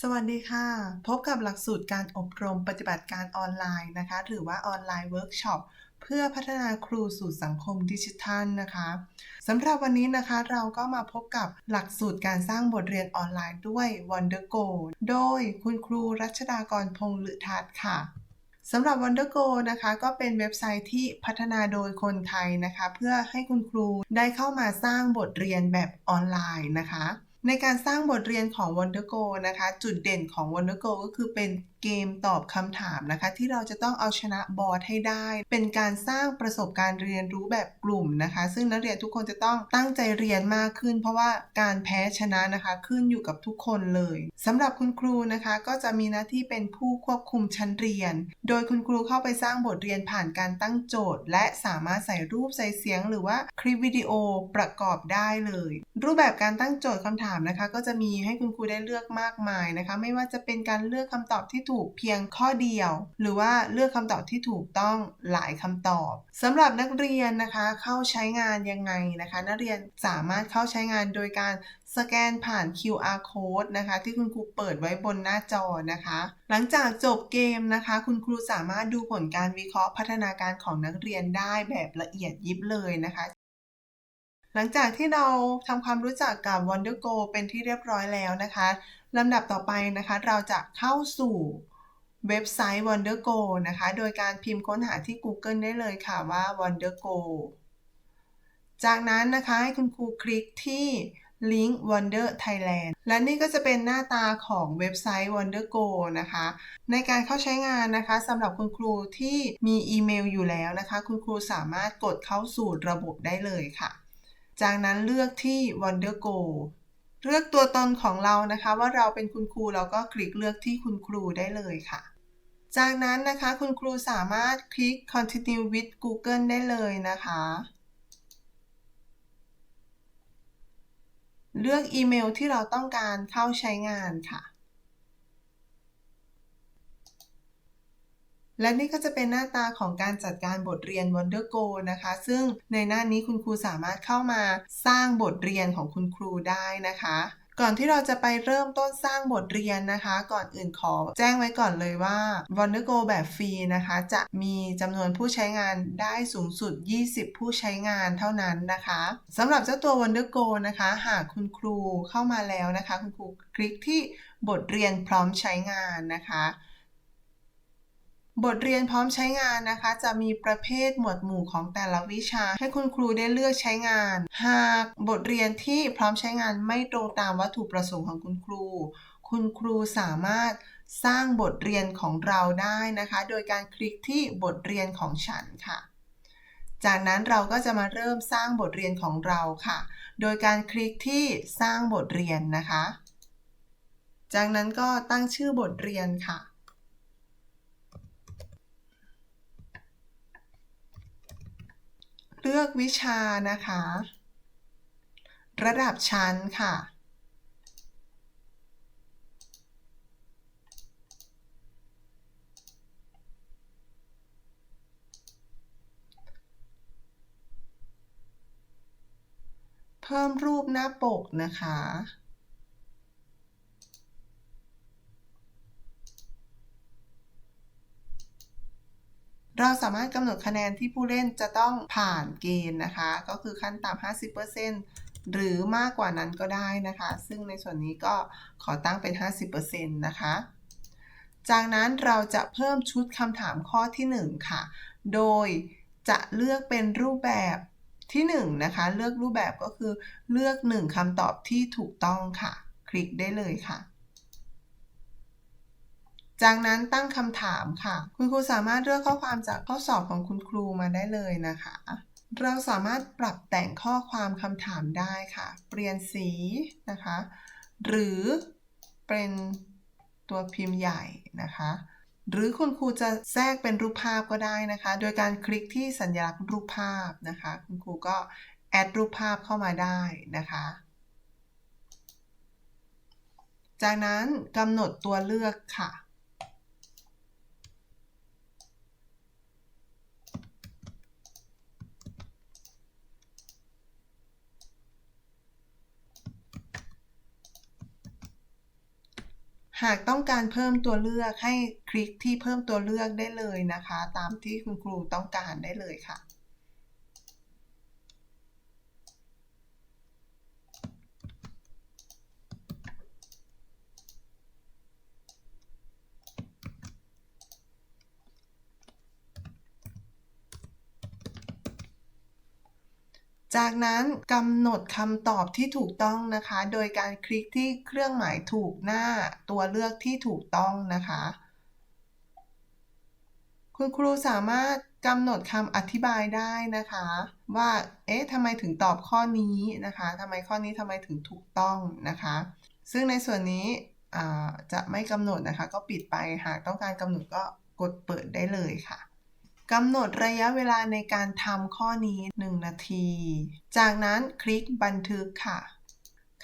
สวัสดีค่ะ พบกับหลักสูตรการอบรมปฏิบัติการออนไลน์นะคะ หรือว่าออนไลน์เวิร์กช็อปเพื่อพัฒนาครูสู่สังคมดิจิทัลนะคะสำหรับวันนี้นะคะเราก็มาพบกับหลักสูตรการสร้างบทเรียนออนไลน์ด้วย WonderGo โดยคุณครูรัชดากรพงษ์หรือทัศค่ะสำหรับ WonderGo นะคะ ก็เป็นเว็บไซต์ที่พัฒนาโดยคนไทยนะคะ เพื่อให้คุณครูได้เข้ามาสร้างบทเรียนแบบออนไลน์นะคะ ในการสร้างบทเรียนของ WonderGo นะคะ จุดเด่นของ WonderGo ก็คือเป็น เกมตอบคำถามนะคะ ที่เราจะต้องเอาชนะบอร์ดให้ได้ เป็นการสร้างประสบการณ์เรียนรู้แบบกลุ่มนะคะ ซึ่งนักเรียนทุกคนจะต้องตั้งใจเรียนมากขึ้น เพราะว่าการแพ้ชนะนะคะขึ้นอยู่กับทุกคนเลยสำหรับคุณครูนะคะก็จะมีหน้าที่เป็นผู้ควบคุมชั้นเรียน โดยคุณครูเข้าไปสร้างบทเรียนผ่านการตั้งโจทย์ และสามารถใส่รูปใส่เสียง หรือว่าคลิปวิดีโอประกอบได้เลย รูปแบบการตั้งโจทย์คำถามนะคะ ก็จะมีให้คุณครูได้เลือกมากมายนะคะ ไม่ว่าจะเป็นการเลือกคำตอบที่ถูกเพียงข้อเดียว หรือว่าเลือกคำตอบที่ถูกต้องหลายคำตอบสำหรับนักเรียนนะคะเข้าใช้งานยังไงนะคะ นักเรียนสามารถเข้าใช้งานโดยการสแกนผ่าน QR code นะคะ ที่คุณครูเปิดไว้บนหน้าจอนะคะ หลังจากจบเกมนะคะ คุณครูสามารถดูผลการวิเคราะห์พัฒนาการของนักเรียนได้แบบละเอียดยิบเลยนะคะหลังจากที่เราทำความรู้จักกับ WonderGo เป็นที่เรียบร้อยแล้วนะคะ ลำดับต่อไปนะคะเราจะเข้าสู่เว็บไซต์ WonderGo นะคะ โดยการพิมพ์ค้นหาที่ Google ได้เลยค่ะว่า WonderGo จากนั้นนะคะให้คุณครูคลิกที่ลิงก์ Wonder Thailand และนี่ก็จะเป็นหน้าตาของเว็บไซต์ WonderGo นะคะ ในการเข้าใช้งานนะคะสำหรับคุณครูที่มีอีเมลอยู่แล้วนะคะ คุณครูสามารถกดเข้าสู่ระบบได้เลยค่ะ จากนั้นเลือกที่ WonderGo เลือกตัวตนของเรานะคะ ว่าเราเป็นคุณครูเราก็คลิกเลือกที่คุณครูได้เลยค่ะ จากนั้นนะคะคุณครูสามารถคลิก Continue with Google ได้เลยนะคะ เลือกอีเมลที่เราต้องการเข้าใช้งานค่ะ และนี่ก็จะเป็นหน้าตาของการจัดการบทเรียน WonderGo นะคะ ซึ่งในหน้านี้คุณครูสามารถเข้ามาสร้างบทเรียนของคุณครูได้นะคะก่อนที่เราจะไปเริ่มต้นสร้างบทเรียนนะคะ ก่อนอื่นขอแจ้งไว้ก่อนเลยว่า WonderGo แบบฟรีนะคะ จะมีจำนวนผู้ใช้งานได้สูงสุด 20 ผู้ใช้งานเท่านั้นนะคะสำหรับเจ้าตัว WonderGo นะคะ หากคุณครูเข้ามาแล้วนะคะ คุณครูคลิกที่บทเรียนพร้อมใช้งานนะคะ บทเรียนพร้อมใช้งานนะคะ จะมีประเภทหมวดหมู่ของแต่ละวิชา ให้คุณครูได้เลือกใช้งาน หากบทเรียนที่พร้อมใช้งานไม่ตรงตามวัตถุประสงค์ของคุณครู คุณครูสามารถสร้างบทเรียนของเราได้นะคะ โดยการคลิกที่บทเรียนของฉันค่ะ จากนั้นเราก็จะมาเริ่มสร้างบทเรียนของเราค่ะ โดยการคลิกที่สร้างบทเรียนนะคะ จากนั้นก็ตั้งชื่อบทเรียนค่ะ เลือกวิชานะคะ ระดับชั้นค่ะ เพิ่มรูปหน้าปกนะคะ เราสามารถกำหนดคะแนนที่ผู้เล่นจะต้องผ่านเกณฑ์นะคะ ก็คือขั้นต่ำ50%หรือมากกว่านั้นก็ได้นะคะ ซึ่งในส่วนนี้ก็ขอตั้งเป็น 50%นะคะ จากนั้นเราจะเพิ่มชุดคำถามข้อที่ 1 ค่ะ โดยจะเลือกเป็นรูปแบบที่ 1 นะคะ เลือกรูปแบบก็คือเลือก 1คำตอบที่ถูกต้องค่ะ คลิกได้เลยค่ะ จากนั้นตั้งคำถามค่ะ คุณครูสามารถเลือกข้อความจากข้อสอบของคุณครูมาได้เลยนะคะ เราสามารถปรับแต่งข้อความคำถามได้ค่ะ เปลี่ยนสีนะคะ หรือเป็นตัวพิมพ์ใหญ่นะคะ หรือคุณครูจะแทรกเป็นรูปภาพก็ได้นะคะ โดยการคลิกที่สัญลักษณ์รูปภาพนะคะ คุณครูก็แอดรูปภาพเข้ามาได้นะคะจากนั้นกำหนดตัวเลือกค่ะ หากต้องการเพิ่มตัวเลือกให้คลิกที่เพิ่มตัวเลือกได้เลยนะคะ ตามที่คุณครูต้องการได้เลยค่ะ จากนั้นกำหนดคำตอบที่ถูกต้องนะคะ โดยการคลิกที่เครื่องหมายถูกหน้าตัวเลือกที่ถูกต้องนะคะ คุณครูสามารถกำหนดคำอธิบายได้นะคะ ว่า เอ๊ะทำไมถึงตอบข้อนี้นะคะทำไมข้อนี้ทำไมถึงถูกต้องนะคะ ซึ่งในส่วนนี้จะไม่กำหนดนะคะ ก็ปิดไปหากต้องการกำหนดก็กดเปิดได้เลยค่ะ กำหนดระยะเวลาในการทำข้อนี้ 1 นาที จากนั้นคลิกบันทึกค่ะ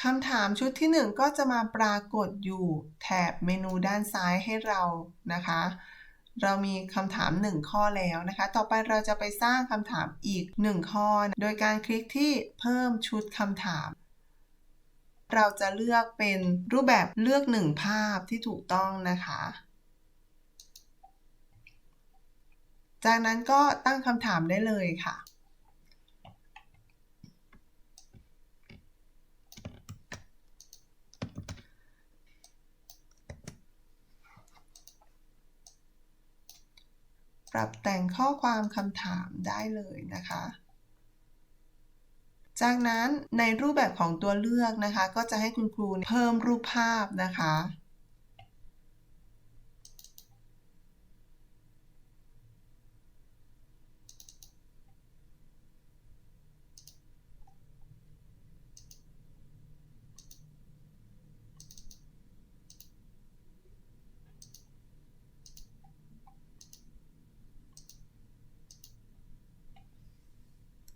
คำถามชุดที่ 1 ก็จะมาปรากฏอยู่แถบเมนูด้านซ้ายให้เรานะคะ เรามีคำถาม 1 ข้อแล้วนะคะ ต่อไปเราจะไปสร้างคำถามอีก 1 ข้อ โดยการคลิกที่เพิ่มชุดคำถาม เราจะเลือกเป็นรูปแบบเลือก 1 ภาพที่ถูกต้องนะคะ จากนั้นก็ตั้งคำถามได้เลยค่ะ ปรับแต่งข้อความคำถามได้เลยนะคะ จากนั้นในรูปแบบของตัวเลือกนะคะ ก็จะให้คุณครูเพิ่มรูปภาพนะคะ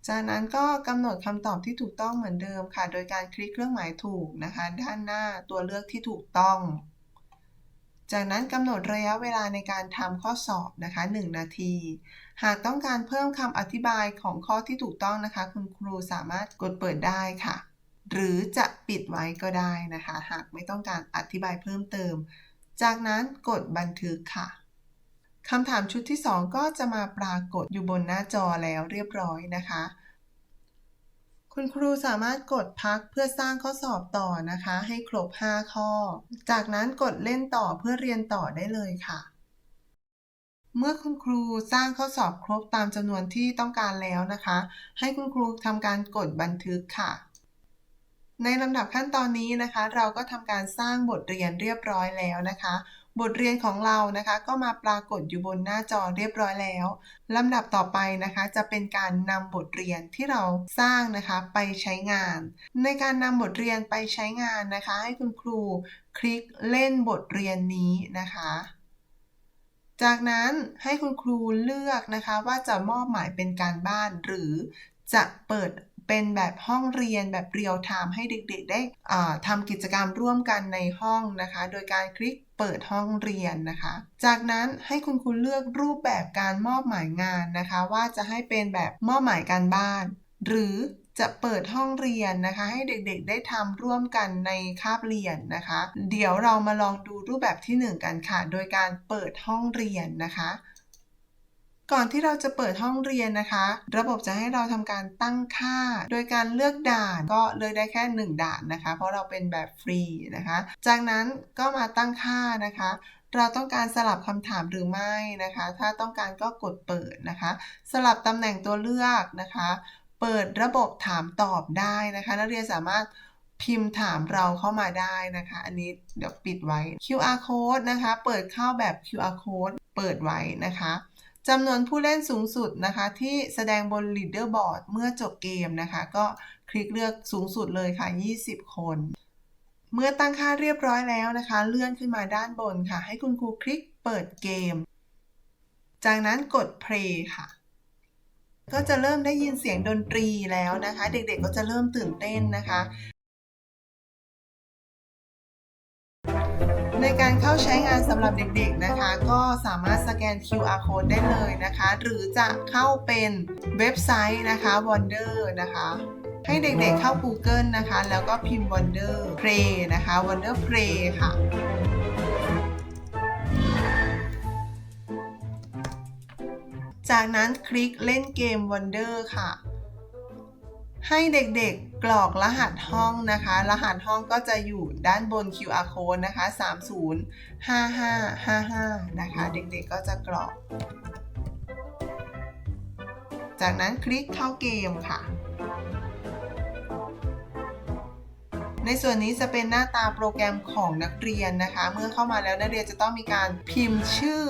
จากนั้นก็กำหนดคำตอบที่ถูกต้องเหมือนเดิมค่ะ โดยการคลิกเครื่องหมายถูกนะคะ ด้านหน้าตัวเลือกที่ถูกต้อง จากนั้นกำหนดระยะเวลาในการทำข้อสอบนะคะ 1 นาที หากต้องการเพิ่มคำอธิบายของข้อที่ถูกต้องนะคะ คุณครูสามารถกดเปิดได้ค่ะ หรือจะปิดไว้ก็ได้นะคะ หากไม่ต้องการอธิบายเพิ่มเติม จากนั้นกดบันทึกค่ะ คำถามชุดที่ 2 ก็จะมาปรากฏอยู่บนหน้าจอแล้วเรียบร้อยนะคะ คุณครูสามารถกดพักเพื่อสร้างข้อสอบต่อนะคะ ให้ครบ 5 ข้อ จากนั้นกดเล่นต่อเพื่อเรียนต่อได้เลยค่ะ เมื่อคุณครูสร้างข้อสอบครบตามจำนวนที่ต้องการแล้วนะคะ ให้คุณครูทำการกดบันทึกค่ะ ในลำดับขั้นตอนนี้นะคะ เราก็ทำการสร้างบทเรียนเรียบร้อยแล้วนะคะ บทเรียนของเรานะคะก็มาปรากฏอยู่บนหน้าจอเรียบร้อยแล้วลำดับต่อไปนะคะ จะเป็นการนำบทเรียนที่เราสร้างนะคะไปใช้งาน ในการนำบทเรียนไปใช้งานนะคะ ให้คุณครูคลิกเล่นบทเรียนนี้นะคะจากนั้นให้คุณครูเลือกนะคะว่าจะมอบหมายเป็นการบ้านหรือจะเปิด เป็นแบบห้องเรียนแบบเรียลไทม์ให้เด็กๆ ได้ทำกิจกรรมร่วมกันในห้องนะคะ โดยการคลิกเปิดห้องเรียนนะคะ จากนั้นให้คุณครูเลือกรูปแบบการมอบหมายงานนะคะ ว่าจะให้เป็นแบบมอบหมายการบ้าน หรือจะเปิดห้องเรียนนะคะ ให้เด็กๆ ได้ทำร่วมกันในคาบเรียนนะคะ เดี๋ยวเรามาลองดูรูปแบบที่ 1 กันค่ะ โดยการเปิดห้องเรียนนะคะ ก่อนที่เราจะเปิดห้องเรียนนะคะ ระบบจะให้เราทำการตั้งค่า โดยการเลือกด่านก็เลือกได้แค่ 1 ด่านนะคะ เพราะเราเป็นแบบฟรีนะคะ จากนั้นก็มาตั้งค่านะคะ เราต้องการสลับคำถามหรือไม่นะคะ ถ้าต้องการก็กดเปิดนะคะ สลับตำแหน่งตัวเลือกนะคะ เปิดระบบถามตอบได้นะคะ นักเรียนสามารถพิมพ์ถามเราเข้ามาได้นะคะ อันนี้เดี๋ยวปิดไว้ QR code นะคะ เปิดเข้าแบบ QR code เปิดไว้นะคะ จำนวนผู้เล่นสูงสุดนะคะ ที่แสดงบน leaderboard เมื่อจบเกมนะคะ ก็คลิกเลือกสูงสุดเลยค่ะ 20 คน เมื่อตั้งค่าเรียบร้อยแล้วนะคะ เลื่อนขึ้นมาด้านบนค่ะ ให้คุณครูคลิกเปิดเกม จากนั้นกด play ค่ะ ก็จะเริ่มได้ยินเสียงดนตรีแล้วนะคะ เด็กๆก็จะเริ่มตื่นเต้นนะคะ ในการเข้าใช้งานสำหรับเด็กๆนะคะ ก็สามารถสแกน QR code ได้เลยนะคะ หรือจะเข้าเป็นเว็บไซต์นะคะ Wonder นะคะ ให้เด็กๆเข้า Google นะคะ แล้วก็พิมพ์ Wonder Play นะคะ Wonder Play ค่ะจากนั้นคลิกเล่นเกม Wonder ค่ะ ให้เด็กๆกรอกรหัสห้องนะคะ รหัสห้องก็จะอยู่ด้านบน QR code นะคะ 305555 นะคะ เด็กๆก็จะกรอก จากนั้นคลิกเข้าเกมค่ะ ในส่วนนี้จะเป็นหน้าตาโปรแกรมของนักเรียนนะคะ เมื่อเข้ามาแล้วนักเรียนจะต้องมีการพิมพ์ชื่อ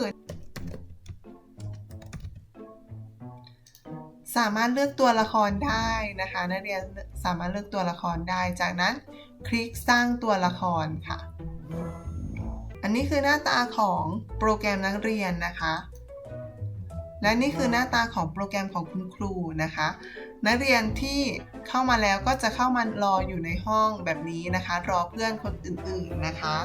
สามารถเลือกตัวละครได้นะคะ นักเรียนสามารถเลือกตัวละครได้ จากนั้นคลิกสร้างตัวละครค่ะ อันนี้คือหน้าตาของโปรแกรมนักเรียนนะคะ และนี่คือหน้าตาของโปรแกรมของคุณครูนะคะ นักเรียนที่เข้ามาแล้วก็จะเข้ามารออยู่ในห้องแบบนี้นะคะ รอเพื่อนคนอื่นๆนะคะ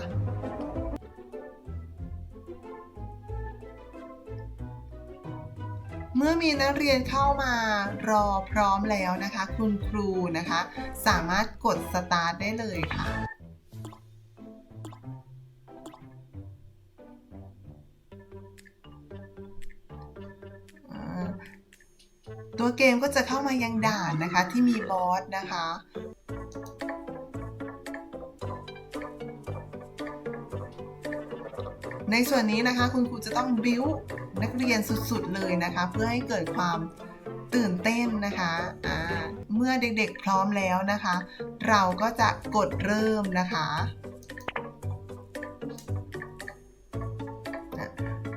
เมื่อมีนักเรียนเข้ามารอพร้อมแล้วนะคะ คุณครูนะคะ สามารถกดสตาร์ทได้เลยค่ะตัวเกมก็จะเข้ามายังด่านนะคะที่มีบอสนะคะ ในส่วนนี้นะคะคุณครูจะต้องบิ้ว นักเรียนสุดๆเลยนะคะ เพื่อให้เกิดความตื่นเต้นนะคะอ่าเมื่อเด็กๆพร้อมแล้วนะคะ เราก็จะกดเริ่มนะคะ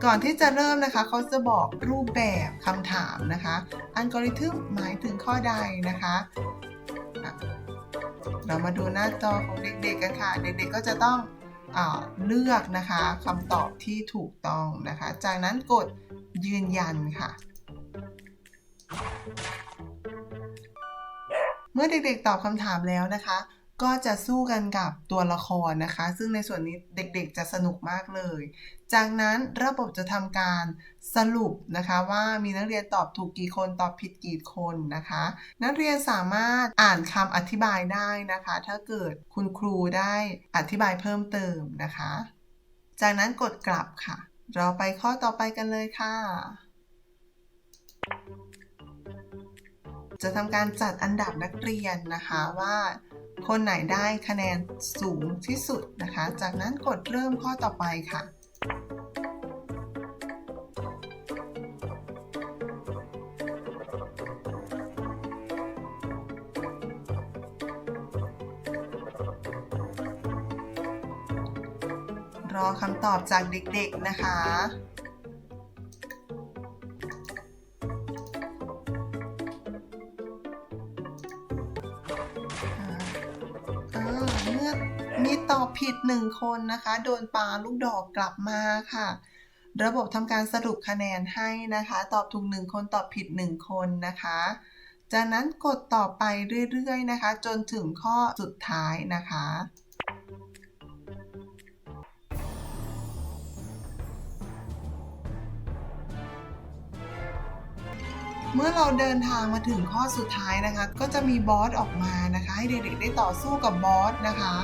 ก่อนที่จะเริ่มนะคะเขาจะบอกรูปแบบคำถามนะคะอัลกอริทึมหมายถึงข้อใดนะคะะเรามาดูหน้าจอของเด็กๆกันค่ะ เด็กๆก็จะต้อง เลือกนะคะคำตอบที่ถูกต้องนะคะ จากนั้นกดยืนยันค่ะ เมื่อเด็กๆตอบคำถามแล้วนะคะ ก็จะสู้กันกับตัวละครนะคะ ซึ่งในส่วนนี้เด็กๆจะสนุกมากเลย จากนั้นระบบจะทำการสรุปนะคะว่ามีนักเรียนตอบถูกกี่คนตอบผิดกี่คนนะคะ นักเรียนสามารถอ่านคำอธิบายได้นะคะ ถ้าเกิดคุณครูได้อธิบายเพิ่มเติมนะคะ จากนั้นกดกลับค่ะ เราไปข้อต่อไปกันเลยค่ะจะทำการจัดอันดับนักเรียนนะคะว่า คนไหนได้คะแนนสูงที่สุดนะคะ จากนั้นกดเริ่มข้อต่อไปค่ะ รอคำตอบจากเด็กๆนะคะ ผิดหนึ่งคนนะคะ โดนปาลูกดอกกลับมาค่ะ ระบบทำการสรุปคะแนนให้นะคะ ตอบถูกหนึ่งคนตอบผิดหนึ่งคนนะคะ จากนั้นกดต่อไปเรื่อยๆนะคะ จนถึงข้อสุดท้ายนะคะเมื่อเราเดินทางมาถึงข้อสุดท้ายนะคะ ก็จะมีบอสออกมานะคะ ให้เด็กๆได้ต่อสู้กับบอสนะคะ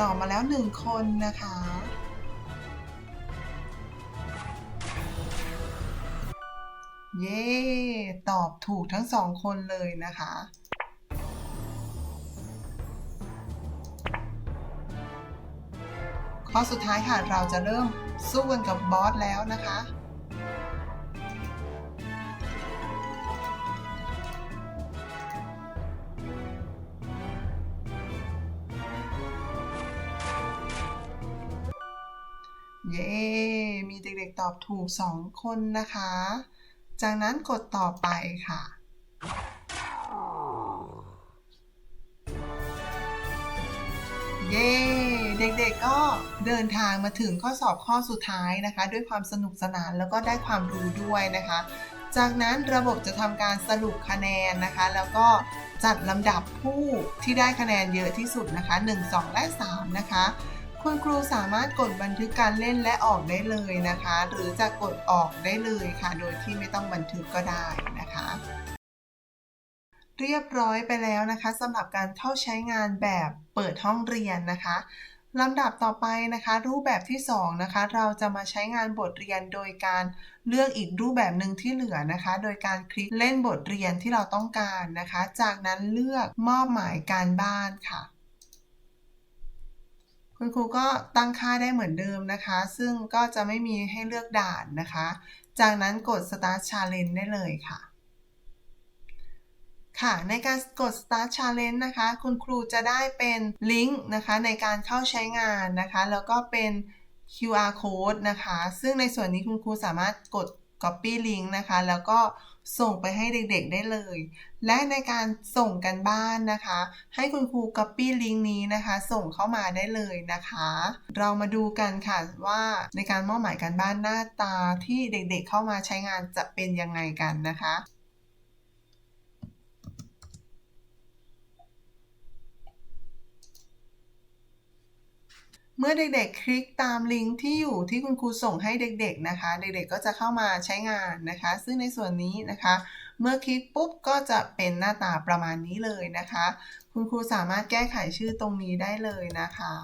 ตอบมาแล้วหนึ่งคนนะคะ เย้ตอบถูกทั้งสองคนเลยนะคะ ข้อสุดท้ายค่ะเราจะเริ่มสู้กันกับบอสแล้วนะคะ เย้มีเด็กๆตอบถูก 2 คนนะคะ จากนั้นกดต่อไปค่ะ เย้เด็กๆก็เดินทางมาถึงข้อสอบข้อสุดท้ายนะคะ ด้วยความสนุกสนานแล้วก็ได้ความรู้ด้วยนะคะ จากนั้นระบบจะทำการสรุปคะแนนนะคะ แล้วก็จัดลำดับผู้ที่ได้คะแนนเยอะที่สุดนะคะ 1 2 และ 3 นะคะ คุณครูสามารถกดบันทึกการเล่นและออกได้เลยนะคะ หรือจะกดออกได้เลยค่ะ โดยที่ไม่ต้องบันทึกก็ได้นะคะ เรียบร้อยไปแล้วนะคะสำหรับการเข้าใช้งานแบบเปิดห้องเรียนนะคะลำดับต่อไปนะคะ รูปแบบที่2นะคะเราจะมาใช้งานบทเรียนโดยการเลือกอีกรูปแบบหนึ่งที่เหลือนะคะ โดยการคลิกเล่นบทเรียนที่เราต้องการนะคะ จากนั้นเลือกมอบหมายการบ้านค่ะ คุณครูก็ตั้งค่าได้เหมือนเดิมนะคะ ซึ่งก็จะไม่มีให้เลือกด่านนะคะ จากนั้นกด start challenge ได้เลยค่ะค่ะในการกด start challenge นะคะ คุณครูจะได้เป็นลิงก์นะคะในการเข้าใช้งานนะคะ แล้วก็เป็น QR code นะคะ ซึ่งในส่วนนี้คุณครูสามารถกด copy link นะคะ แล้วก็ ส่งไปให้เด็กๆได้เลย และในการส่งกันบ้านนะคะ ให้คุณครู Copy ลิงก์นี้นะคะ ส่งเข้ามาได้เลยนะคะ เรามาดูกันค่ะว่าในการมอบหมายการบ้านหน้าตาที่เด็กๆ เข้ามาใช้งานจะเป็นยังไงกันนะคะ เมื่อเด็กๆ คลิกตามลิงก์ที่อยู่ที่คุณครูส่งให้เด็กๆนะคะ เด็กๆ ก็จะเข้ามาใช้งานนะคะ ซึ่งในส่วนนี้นะคะ เมื่อคลิกปุ๊บก็จะเป็นหน้าตาประมาณนี้เลยนะคะ คุณครูสามารถแก้ไขชื่อตรงนี้ได้เลยนะคะ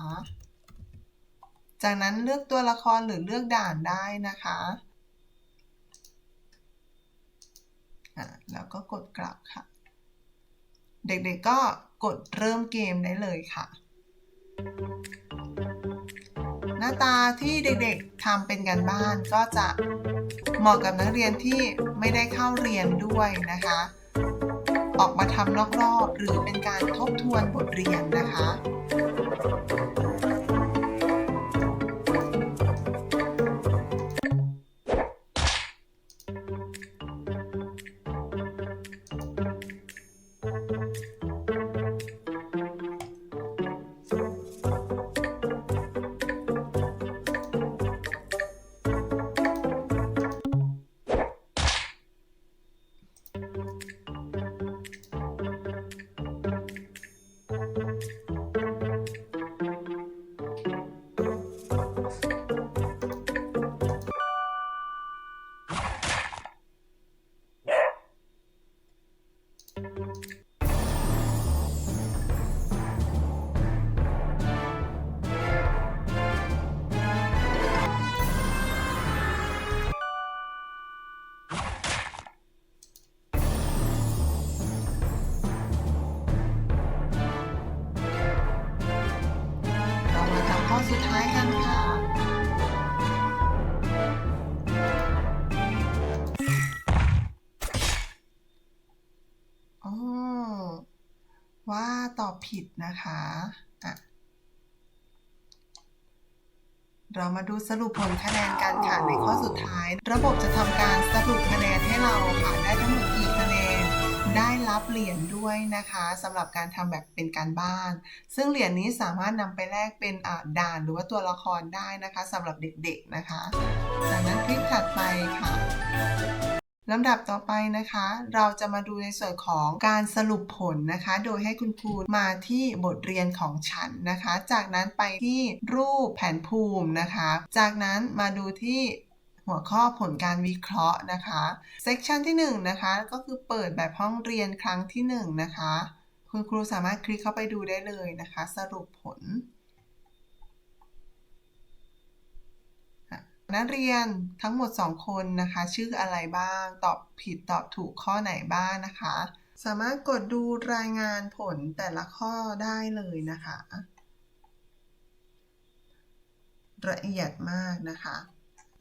จากนั้นเลือกตัวละครหรือเลือกด่านได้นะคะแล้วก็กดกลับค่ะ เด็กๆ ก็กดเริ่มเกมได้เลยค่ะ น้าตาที่เด็กๆทำเป็นกันบ้านก็จะเหมาะกับนักเรียนที่ไม่ได้เข้าเรียนด้วยนะคะ ออกมาทำรอบๆหรือเป็นการทบทวนบทเรียนนะคะ ผิดนะคะอะเรามาดูสรุปผลคะแนนกันค่ะในข้อสุดท้าย ระบบจะทำการสรุปคะแนนให้เราค่ะได้ทั้งหมดกี่คะแนนได้รับเหรียญด้วยนะคะสำหรับการทำแบบเป็นการบ้าน ซึ่งเหรียญนี้สามารถนำไปแลกเป็นอ่าด่านหรือว่าตัวละครได้นะคะสำหรับเด็กๆนะคะ จากนั้นคลิกถัดไปค่ะ ลำดับต่อไปนะคะ เราจะมาดูในส่วนของการสรุปผลนะคะ โดยให้คุณครูมาที่บทเรียนของฉันนะคะ จากนั้นไปที่รูปแผนภูมินะคะ จากนั้นมาดูที่หัวข้อผลการวิเคราะห์นะคะเซกชันที่1นะคะก็คือเปิดแบบห้องเรียนครั้งที่1นะคะ คุณครูสามารถคลิกเข้าไปดูได้เลยนะคะ สรุปผล นักเรียนทั้งหมด 2 คนนะคะ ชื่ออะไรบ้าง ตอบผิดตอบถูกข้อไหนบ้างนะคะ สามารถกดดูรายงานผลแต่ละข้อได้เลยนะคะ ละเอียดมากนะคะ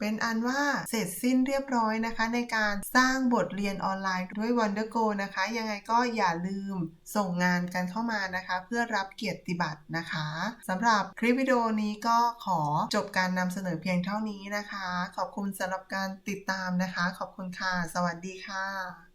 เป็นอันว่าเสร็จสิ้นเรียบร้อยนะคะ ในการสร้างบทเรียนออนไลน์ด้วย WonderGo นะคะ ยังไงก็อย่าลืมส่งงานกันเข้ามานะคะ เพื่อรับเกียรติบัตรนะคะสำหรับคลิปวิดีโอนี้ก็ขอจบการนำเสนอเพียงเท่านี้นะคะ ขอบคุณสำหรับการติดตามนะคะ ขอบคุณค่ะ สวัสดีค่ะ